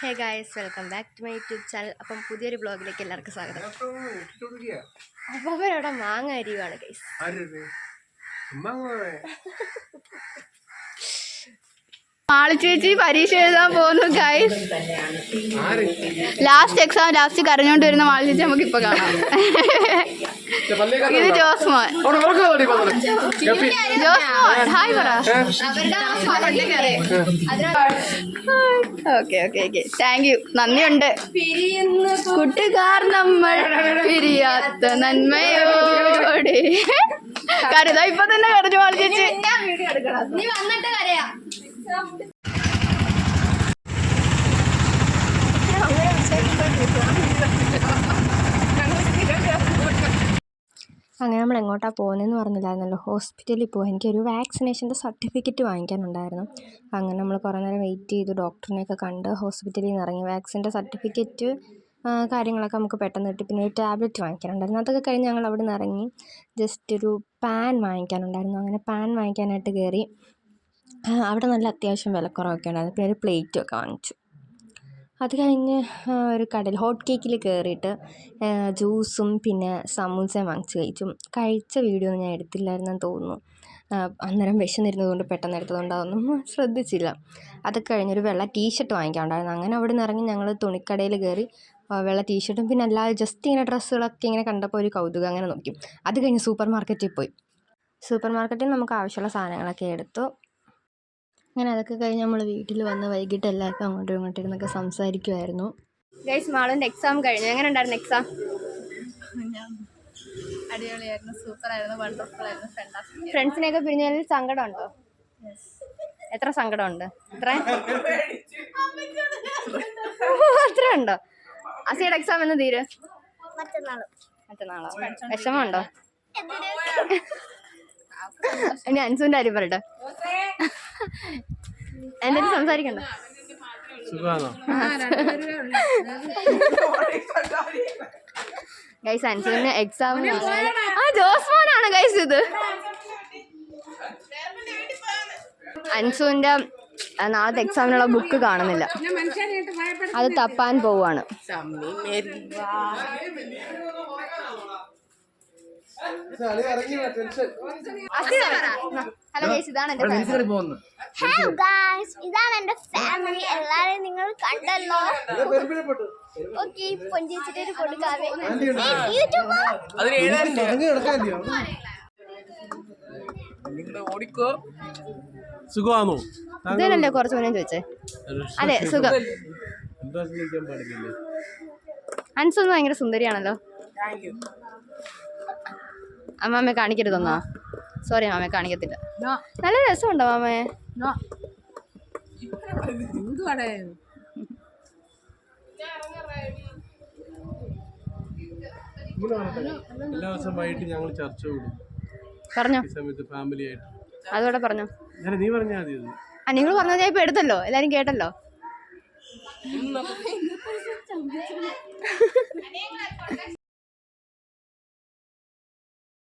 Hey guys welcome back to my YouTube channel അപ്പം പുതിയൊരു ബ്ലോഗിലേക്ക് എല്ലാവർക്കും സ്വാഗതം. അപ്പം അവരവിടെ മാങ്ങ അരിയുവാണ് ഗൈസ് ചേച്ചി പരീക്ഷ എഴുതാൻ പോകുന്നു ഗൈസ് ലാസ്റ്റ് എക്സാം ലാസ്റ്റ് കരഞ്ഞോണ്ട് വരുന്ന മാളി ചേച്ചി നമുക്ക് ഇപ്പൊ കാണാം. ഇത് ജോസ്മോൻ. ജോസ്മോൻ ഹായ് പറ. Okay okay okay. Thank you നന്ദിയുണ്ട്. കൂട്ടുകാർ നമ്മൾ പിരിയാത്ത നന്മയോടെ. കരുതാ ഇപ്പൊ തന്നെ കരഞ്ഞു മാളി നീ വന്നിട്ട് കരയാ. അങ്ങനെ നമ്മൾ എങ്ങോട്ടാണ് പോകുന്നതെന്ന് പറഞ്ഞില്ലായിരുന്നല്ലോ. ഹോസ്പിറ്റലിൽ പോകാൻ എനിക്കൊരു വാക്സിനേഷന്റെ സർട്ടിഫിക്കറ്റ് വാങ്ങിക്കാനുണ്ടായിരുന്നു. അങ്ങനെ നമ്മൾ കുറേ നേരം വെയിറ്റ് ചെയ്തു. ഡോക്ടറിനെയൊക്കെ കണ്ട് ഹോസ്പിറ്റലിൽ നിന്ന് ഇറങ്ങി. വാക്സിന്റെ സർട്ടിഫിക്കറ്റ് കാര്യങ്ങളൊക്കെ നമുക്ക് പെട്ടെന്ന് കിട്ടി. പിന്നെ ഒരു ടാബ്ലറ്റ് വാങ്ങിക്കാനുണ്ടായിരുന്നു. അതൊക്കെ കഴിഞ്ഞ് ഞങ്ങൾ അവിടെ നിന്ന് ഇറങ്ങി. ജസ്റ്റ് ഒരു പാൻ വാങ്ങിക്കാനുണ്ടായിരുന്നു. അങ്ങനെ പാൻ വാങ്ങിക്കാനായിട്ട് കയറി. അവിടെ നല്ല അത്യാവശ്യം വിലക്കുറവൊക്കെ ഉണ്ടായിരുന്നു. പിന്നെ ഒരു പ്ലേറ്റും ഒക്കെ വാങ്ങിച്ചു. അത് കഴിഞ്ഞ് ഒരു കടയിൽ ഹോട്ട് കേക്കിൽ കയറിയിട്ട് ജ്യൂസും പിന്നെ സമൂസയും വാങ്ങിച്ച് കഴിച്ചു. കഴിച്ച വീഡിയോ ഒന്നും ഞാൻ എടുത്തില്ലായിരുന്നെന്ന് തോന്നുന്നു. അന്നേരം വിശന്നിരുന്നത് കൊണ്ട് പെട്ടെന്ന് എടുത്തതുകൊണ്ട് അതൊന്നും ശ്രദ്ധിച്ചില്ല. അതൊക്കെ കഴിഞ്ഞൊരു വെള്ള ടീഷർട്ട് വാങ്ങിക്കാനുണ്ടായിരുന്നു. അങ്ങനെ അവിടെ നിന്ന് ഇറങ്ങി ഞങ്ങൾ തുണിക്കടയിൽ കയറി വെള്ള ടീഷർട്ടും പിന്നെ അല്ലാതെ ജസ്റ്റ് ഇങ്ങനെ ഡ്രസ്സുകളൊക്കെ ഇങ്ങനെ കണ്ടപ്പോൾ ഒരു കൗതുകം അങ്ങനെ നോക്കി. അത് കഴിഞ്ഞ് സൂപ്പർ മാർക്കറ്റിൽ പോയി. സൂപ്പർ മാർക്കറ്റിൽ നമുക്ക് ആവശ്യമുള്ള സാധനങ്ങളൊക്കെ എടുത്തു. അങ്ങനെ അതൊക്കെ കഴിഞ്ഞ് നമ്മൾ വീട്ടിൽ വന്ന് വൈകിട്ട് എല്ലാവർക്കും അങ്ങോട്ടും ഇങ്ങോട്ടും ഇരുന്നൊക്കെ സംസാരിക്കുമായിരുന്നു ഗൈസ് മാളുവിന്റെ എക്സാം കഴിഞ്ഞു. എങ്ങനെ ഉണ്ടായിരുന്നു എക്സാം അടിപൊളിയായിരുന്നു. സൂപ്പർ ആയിരുന്നു. വണ്ടർഫുൾ ആയിരുന്നു ഫ്രണ്ട്സിനെയൊക്കെ പിരിഞ്ഞതിൽ സങ്കടമുണ്ടോ? എത്ര സങ്കടമുണ്ട്? എത്ര? അത്ര ഉണ്ടോ അസിയുടെ എക്സാം എന്ന് തീര്? മറ്റന്നാളോ. വിഷമമുണ്ടോ? ഇനി അൻസുവിന്റെ കാര്യം പറയട്ടെ. എന്തെങ്കിലും സംസാരിക്കണ്ട. ഗൈസ് അൻസുവിന് എക്സാം ആ ജോസ്മോനാണ് ഗൈസ് ഇത്. അൻസുവിന്റെ ആ, നാളത്തെ എക്സാമിനുള്ള ബുക്ക് കാണുന്നില്ല. അത് തപ്പാൻ പോവാണ്. ഹലോ ഗൈസ് ഇതാണ് എന്റെ ഹലോ ഗായ്സ് ഇതാണ് എന്റെ ഫാമിലി എല്ലാരെയും നിങ്ങൾ കണ്ടല്ലോ. ഓക്കെ പൊഞ്ചിച്ചിട്ട് ഓടിക്കോ. സുഖമാണോ? ഇതിനല്ലേ കുറച്ച് മുന്നേ ചോദിച്ചേ. അതെ സുഖം. അൻസൊന്നും ഭയങ്കര സുന്ദരിയാണല്ലോ. അമ്മാമ്മയെ കാണിക്കരുതെന്നോ? സോറി മാമയെ കാണിക്കത്തില്ല. നല്ല രസമുണ്ടോ മാമേ എല്ലാ ദിവസം വൈകിട്ട് ഞങ്ങൾ ചർച്ച കൂടും. പറഞ്ഞോ. ഈ സമയത്ത് ഫാമിലി ആയിട്ട്. അതോടെ പറഞ്ഞോ. ഞാൻ നീ പറഞ്ഞാൽ മതി അത് ആ നിങ്ങൾ പറഞ്ഞത് ഞാൻ ഇപ്പൊ എടുത്തല്ലോ. എല്ലാരും കേട്ടല്ലോ.